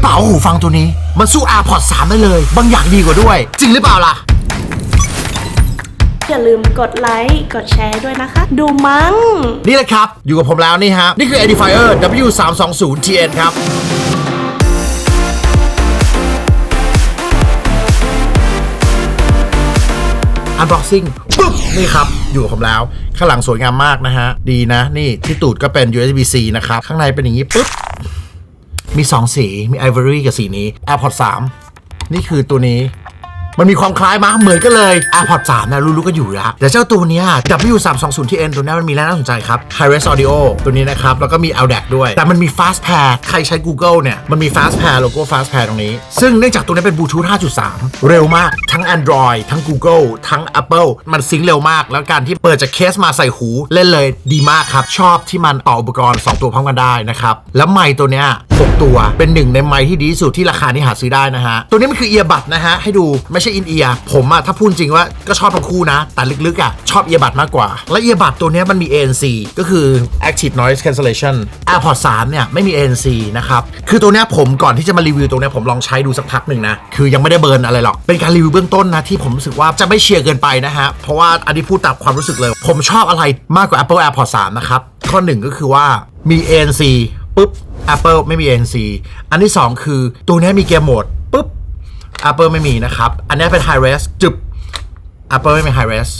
รือเปล่าว่าหูฟังตัวนี้ มันสู้ AirPods 3 ได้เลย บางอย่างดีกว่าด้วย จริงหรือเปล่าล่ะ อย่าลืมกดไลค์ กดแชร์ด้วยนะคะ ดูมั้ง นี่แหละครับ อยู่กับผมแล้วนี่ฮะ นี่คือ Edifier W320TN ครับ Unboxing ปุ๊บนี่ครับ อยู่กับผมแล้ว ข้างหลังสวยงามมากนะฮะ ดีนะ นี่ที่ตูดก็เป็น USB-C นะครับ ข้างในเป็นอย่างนี้ปุ๊บ มี 2 สี มี Ivory กับสีนี้ AirPods 3 นี่คือตัวนี้ มันมีความคล้ายมาเหมือนกันเลย AirPods 3นะรู้ๆก็อยู่แล้วแต่เจ้าตัวเนี้ย W320TN ตัวนี้มันมีแล้วน่าสนใจครับ Hi-Res Audio ตัวนี้นะครับ แล้วก็มี LDAC ด้วย แต่มันมี Fast Pair ใครใช้ Google เนี่ย มันมี Fast Pair โลโก้ Fast Pair ตรงนี้ ซึ่งเนื่องจากตัวนี้เป็น Bluetooth 5.3 เร็วมากทั้ง Android ทั้ง Google ทั้ง Apple มันซิงเร็วมาก แล้วการที่เปิดจากเคสมาใส่หูเล่นเลยดีมากครับ ชอบที่มันต่ออุปกรณ์ 2 ตัวพร้อมกันได้นะครับแล้วไมค์ตัวเนี้ย6ตัวเป็นหนึ่งในไมค์ที่ดีที่สุดที่ราคาที่หาซื้อได้นะฮะตัวนี้มันคือเอียบัดนะฮะให้ดูไม่ใช่อินเอียผมอะถ้าพูดจริงว่าก็ชอบทั้งคู่นะ แต่ลึกๆอะชอบเอียบัดมากกว่า และเอียบัดตัวนี้มันมี ANC ก็คือ Active Noise Cancellation AirPods 3 เนี่ย ไม่มี ANC นะครับ คือตัวนี้ผมก่อนที่จะมารีวิวตรงเนี้ผมลองใช้ดูสักพักหนึ่งนะ คือยังไม่ได้เบิร์นอะไรหรอก เป็นการรีวิวเบื้องต้นนะ ที่ผมรู้สึกว่าจะไม่เชียร์เกินไปนะฮะ เพราะว่าอันนี้พูดตามความรู้สึกเลย ผมชอบอะไรมากกว่า Apple AirPods 3 นะครับ ข้อหนึ่งก็คือว่ามี ANC ปุ๊บ Apple ไม่มี ANC อันที่ 2 คือตัวนี้มีเกมโหมด ปุ๊บ Apple ไม่มีนะครับ อันเนี้ยเป็น High Res จึบ Apple ไม่มี High Res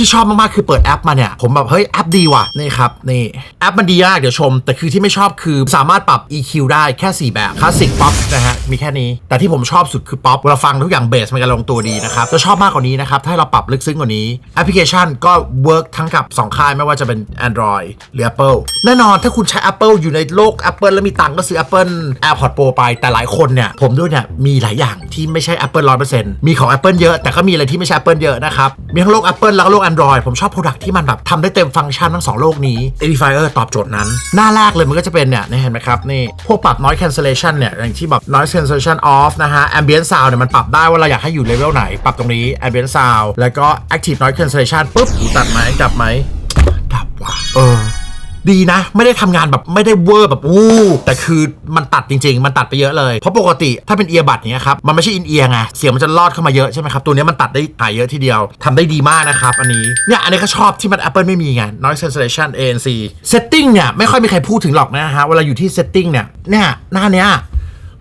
ที่ชอบมากๆคือเปิดแอปมาเนี่ยผมแบบเฮ้ยแอปดีว่ะนี่ครับนี่แอปมันดีมากเดี๋ยวชม แต่คือที่ไม่ชอบคือสามารถปรับ EQ ได้แค่ 4 แบบคลาสสิกป๊อปนะฮะมีแค่นี้ แต่ที่ผมชอบสุดคือป๊อปเวลาฟังทุกอย่างเบสมันกันลงตัวดีนะครับจะชอบมากกว่านี้นะครับถ้าเราปรับลึกซึ้งกว่านี้แอปพลิเคชันก็เวิร์กทั้งกับ 2 ค่ายไม่ว่าจะเป็น Android หรือ Apple แน่นอนถ้าคุณใช้ Apple อยู่ในโลก Apple แล้วมีตังค์ก็ซื้อ Apple AirPods Pro ไปแต่หลายคนเนี่ยผมด้วยเนี่ยมีหลายอย่างที่ไม่ใช่ Apple 100%มีของ Apple เยอะแต่ก็มีอะไรที่ไม่ใช่ Apple เยอะนะครับมีทั้งโลก Apple แล้วก็โลก Android ผมชอบ Product ที่มันแบบทำได้เต็มฟังก์ชันทั้งสองโลกนี้ Edifier ตอบโจทย์นั้น หน้าแรกเลยมันก็จะเป็นเนี่ยเห็นไหมครับนี่พวกปรับ noise cancellation เนี่ยอย่างที่แบบ noise cancellation off นะฮะ ambient sound เนี่ยมันปรับได้ว่าเราอยากให้อยู่เลเวลไหน ปรับตรงนี้ ambient sound แล้วก็ active noise cancellation ปุ๊บตัดไหมดับไหมดับว่ะเออ ดีนะ ไม่ได้ทำงานแบบไม่ได้เวอร์แบบอู้แต่คือมันตัดจริง ๆ มันตัดไปเยอะเลย เพราะปกติถ้าเป็นเอียบัตเนี้ยครับมันไม่ใช่อินเอียร์ไงเสียงมันจะลอดเข้ามาเยอะใช่ไหมครับตัวนี้มันตัดได้หายเยอะทีเดียวทำได้ดีมากนะครับ อันนี้เนี่ยอันนี้ก็ชอบที่มัน Apple ไม่มีไง noise cancellation ANC setting เนี่ยไม่ค่อยมีใครพูดถึงหรอกนะฮะเวลาอยู่ที่ setting เนี่ยเนี่ยหน้าเนี้ย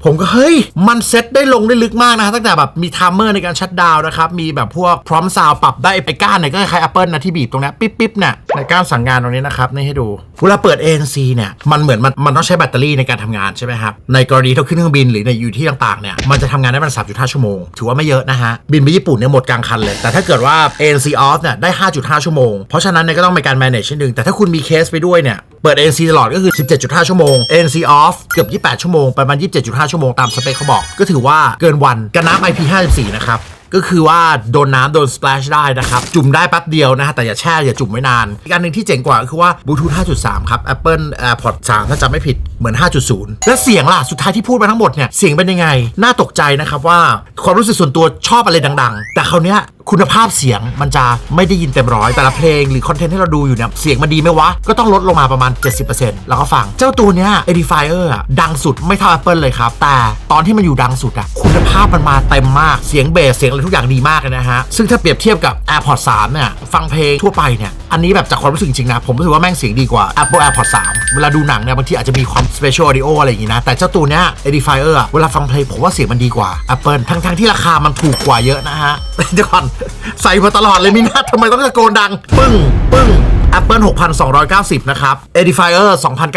ผมก็เฮ้ย มันเซ็ตได้ลงได้ลึกมากนะฮะตั้งแต่แบบมีไทม์เมอร์ในการชัดดาวนะครับ มีแบบพวกพร้อมซาวปรับได้ไอ้ก้านเนี่ยก็คล้าย Apple นะที่บีบตรงนี้ปิ๊บปิ๊บเนี่ยในก้านสั่งงานตรงนี้นะครับนี่ให้ดูเวลาเปิด ANC เนี่ยมันเหมือนมันมันต้องใช้แบตเตอรี่ในการทำงานใช่ไหมครับในกรณีที่เราขึ้นเครื่องบินหรือในอยู่ที่ต่างๆเนี่ยมันจะทำงานได้ประมัน3.5ชั่วโมง ถือว่าไม่เยอะนะฮะบินไปญี่ปุ่นเนี่ยหมดกลางคันเลย แต่ถ้าเกิดว่า ANC off เนี่ยได้5.5ชั่วโมง เพราะฉะนั้นเนี่ยก็ต้องมีการ manage นิดนึงแต่ถ้าคุณมีเคสไปด้วยเนี่ยเปิด ANC ตลอดก็คือ 17.5 ชั่วโมง ANC off เกือบ 28 ชั่วโมงประมาณ 27.5 ชั่วโมงตามสเปคเขาบอก ก็ถือว่าเกินวันกันน้ำ IP54 นะครับก็คือว่าโดนน้ำโดนสเปชได้นะครับ จุ่มได้แป๊บเดียวนะฮะแต่อย่าแช่อย่าจุ่มไว้นานอีกอันหนึ่งที่เจ๋งกว่าก็คือว่าบลูทูธ5.3 ครับ Apple AirPods 3 ถ้าจำไม่ผิดเหมือน 5.0 และเสียงล่ะ สุดท้ายที่พูดมาทั้งหมดเนี่ย เสียงเป็นยังไง น่าตกใจนะครับว่าความรู้สึกส่วนตัวชอบอะไรดัง ๆ แต่คราวเนี้ยคุณภาพเสียงมันจะไม่ได้ยินเต็มร้อยแต่ละเพลงหรือคอนเทนต์ที่เราดูอยู่เนี่ยเสียงมันดีไหมวะ ก็ต้องลดลงมาประมาณ 70%แล้วก็ฟัง เจ้าตัวเนี้ย Edifier อะดังสุดไม่เท่า Apple เลยครับ แต่ตอนที่มันอยู่ดังสุดอะคุณภาพมันมาเต็มมากเสียงเบสเสียงอะไรทุกอย่างดีมากเลยนะฮะซึ่งถ้าเปรียบเทียบกับ AirPods 3เนี่ยฟังเพลงทั่วไปเนี่ยอันนี้แบบจากความรู้สึกจริงนะ ผมรู้สึกว่าแม่งเสียงดีกว่า Apple AirPods 3 เวลาดูหนังเนี่ยบางทีอาจจะมีความ Special Audio อะไรอย่างงี้นะ แต่เจ้าตัวเนี้ย Edifier อะเวลาฟังเพลงผมว่าเสียงมันดีกว่า Apple ทั้งๆที่ราคามันถูกกว่าเยอะนะฮะเดี๋ยวก่อนใส่มาตลอดเลยมินาทำไมต้องตะโกนดัง ปึ้งปึ้ง Apple 6,290 นะครับ Edifier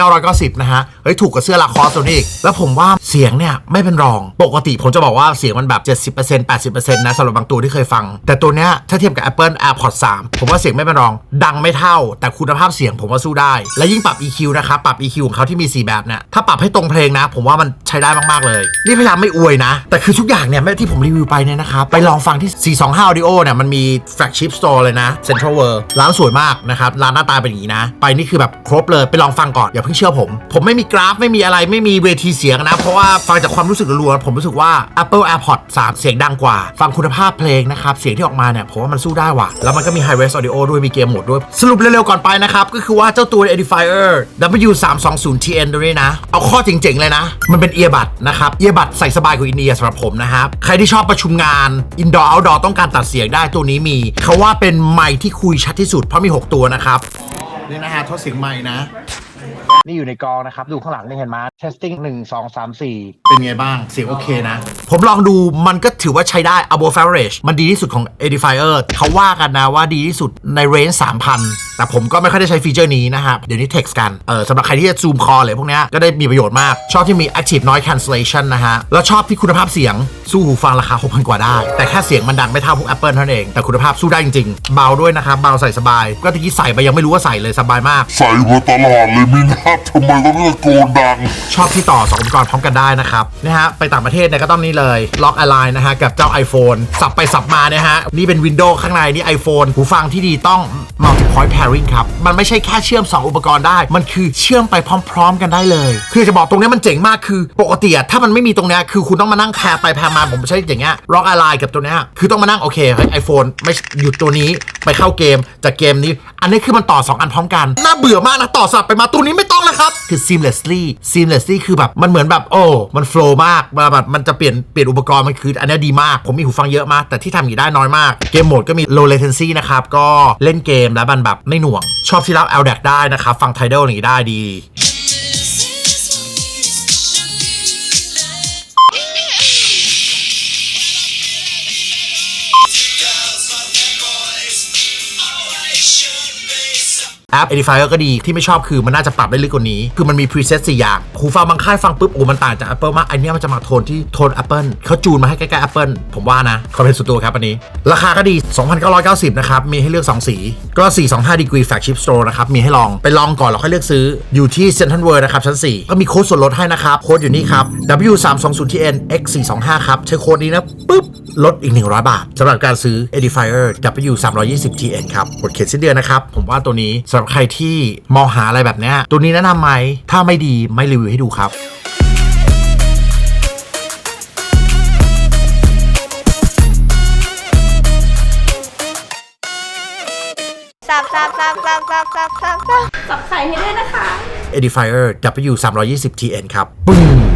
2,990 นะฮะ เฮ้ย ถูกกับเสื้อลาคอสตัวนี้อีก แล้วผมว่าเสียงเนี่ย ไม่เป็นรอง ปกติผมจะบอกว่าเสียงมันแบบ 70% 80%นะสำหรับบางตัวที่เคยฟัง แต่ตัวเนี้ยถ้าเทียบกับ Apple AirPods 3 ผมว่าเสียงไม่เป็นรอง ดังไม่เท่า แต่คุณภาพเสียงผมว่าสู้ได้ และยิ่งปรับ EQ นะครับ ปรับ EQ ของเขาที่มี 4 แบบเนี่ยถ้าปรับให้ตรงเพลงนะ ผมว่ามันใช้ได้มากๆเลย นี่พยายามไม่อวยนะ แต่คือทุกอย่างเนี่ยที่ผมรีวิวไปเนี่ยนะครับไปลองฟังที่ 425 Audio เนี่ยมันมี flagship store เลยนะ Central World ร้านสวยมากนะครับร้านหน้าตาเป็นอย่างนี้นะ ไปนี่คือแบบครบเลยไปลองฟังก่อนอย่าเพิ่งเชื่อผม ผมไม่มีกราฟไม่มีอะไรไม่มีเวทีเสียงนะ เพราะว่าฟังจากความรู้สึกล้วนผมรู้สึกว่า Apple AirPods 3 เสียงดังกว่า ฟังคุณภาพเพลงนะครับ เสียงที่ออกมาเนี่ย ผมว่ามันสู้ได้ว่ะ แล้วมันก็มี High Res Audio ด้วยมีเกมโหมดด้วย สรุปเร็วๆก่อนไปนะครับ ก็คือว่าเจ้าตัว Edifier W320TN ตัวนี้นะ เอาข้อเจ๋งๆเลยนะ มันเป็นเอียบัดนะครับเอียบัดใส่สบายกว่าอินเอียสำหรับผมนะครับใครที่ชอบประชุมงาน Indoor Outdoor ต้องการตัดเสียงได้ตัวนี้มีเขาว่าเป็นไมค์ที่คุยชัดที่สุดเพราะมี 6 ตัวนะครับนี่นะฮะทดเสียงใหม่นะ นี่อยู่ในกองนะครับ ดูข้างหลังนี่เห็นไหม testing 1 2 3 4เป็นไงบ้าง เสียงโอเคนะ ผมลองดูมันก็ถือว่าใช้ได้ above average มันดีที่สุดของ edifier เขาว่ากันนะว่าดีที่สุดใน range 3,000 แต่ผมก็ไม่ค่อยได้ใช้ฟีเจอร์นี้นะครับเดี๋ยวนี้ text กัน เออสำหรับใครที่จะ zoom call อะไรพวกเนี้ยก็ได้มีประโยชน์มาก ชอบที่มี active noise cancellation นะฮะ แล้วชอบที่คุณภาพเสียงสู้หูฟังราคา 6,000 กว่าได้ แต่แค่เสียงมันดังไม่เท่าพวก Apple เท่านั้นเอง แต่คุณภาพสู้ได้จริงๆ เบาด้วยนะครับเบาใส่สบาย ก็ตะกี้ใส่ไปยังไม่รู้ว่าใส่เลยสบายมาก ใส่มาตลอดเลยมีครับทำไมต้องเลอกโกนดัง ชอบที่ต่อสองอุปกรณ์พร้อมกันได้นะครับนะฮะไปต่างประเทศเนี่ยก็ต้องนี่เลยล็อก Align นะฮะกับเจ้า iPhone สับไปสับมาเนี่ยฮะนี่เป็นวินโดว์ข้างในนี่ iPhone หูฟังที่ดีต้อง Multi Point Pairing ครับ มันไม่ใช่แค่เชื่อม 2 อุปกรณ์ได้ มันคือเชื่อมไปพร้อม ๆ กันได้เลย คือจะบอกตรงนี้มันเจ๋งมากคือ ปกติถ้ามันไม่มีตรงนี้คือคุณต้องมานั่งแพรไปแพรมาผมใช้อย่างเงี้ยล็อก Align กับตัวเนี้ยคือต้องมานั่งโอเคเฮ้ย iPhone ไม่หยุดตัวนี้ไปเข้าเกมจากเกมนี้ อันนี้คือมันต่อ 2 อันพร้อมกัน น่าเบื่อมากนะ ต่อสับไปมาตัวนี้ไม่ต้องแล้วครับ คือ seamlessly seamlessly คือแบบมันเหมือนแบบโอ้มันโฟล์มากแบบมันจะเปลี่ยนเปลี่ยนอุปกรณ์มันคืออันนี้ดีมากผมมีหูฟังเยอะมาก แต่ที่ทำอย่างนี้ได้น้อยมากเกมโหมดก็มี low latency นะครับก็เล่นเกมแล้วมันแบบไม่หน่วง ชอบที่รับแอลแดกได้นะครับฟังไทเดลอย่างนี้ได้ดี แอป Edifier ก็ดีที่ไม่ชอบคือมันน่าจะปรับได้ลึกกว่านี้ คือมันมี preset 4อย่างหูฟังบางค่ายฟังปุ๊บโอ้มันต่างจาก Apple มากอันเนี้ยมันจะมาโทนที่โทน Apple เขาจูนมาให้ใกล้ๆ Apple ผมว่านะความเป็นส่วนตัวครับอันนี้ ราคาก็ดี 2,990 นะครับ มีให้เลือก 2 สี ก็ 425 degree flagship store นะครับ มีให้ลอง ไปลองก่อนแล้วค่อยเลือกซื้อ อยู่ที่ Central World นะครับ ชั้น 4 ก็มีโค้ดส่วนลดให้นะครับ โค้ดอยู่นี่ครับ W320TN X425 ครับ ใช้โค้ดนี้นะปุ๊บลดอีก 100 บาทสำหรับการซื้อ Edifier W320TN ครับกดเขียนสิ้นเดือนนะครับ ผมว่าตัวนี้สำหรับใครที่มองหาอะไรแบบนี้ตัวนี้แนะนำไหม ถ้าไม่ดีไม่รีวิวให้ดูครับสับสับสับสับสับสับสับสับสับไข่ให้ด้วยนะคะ Edifier W320TN ครับปึ้ง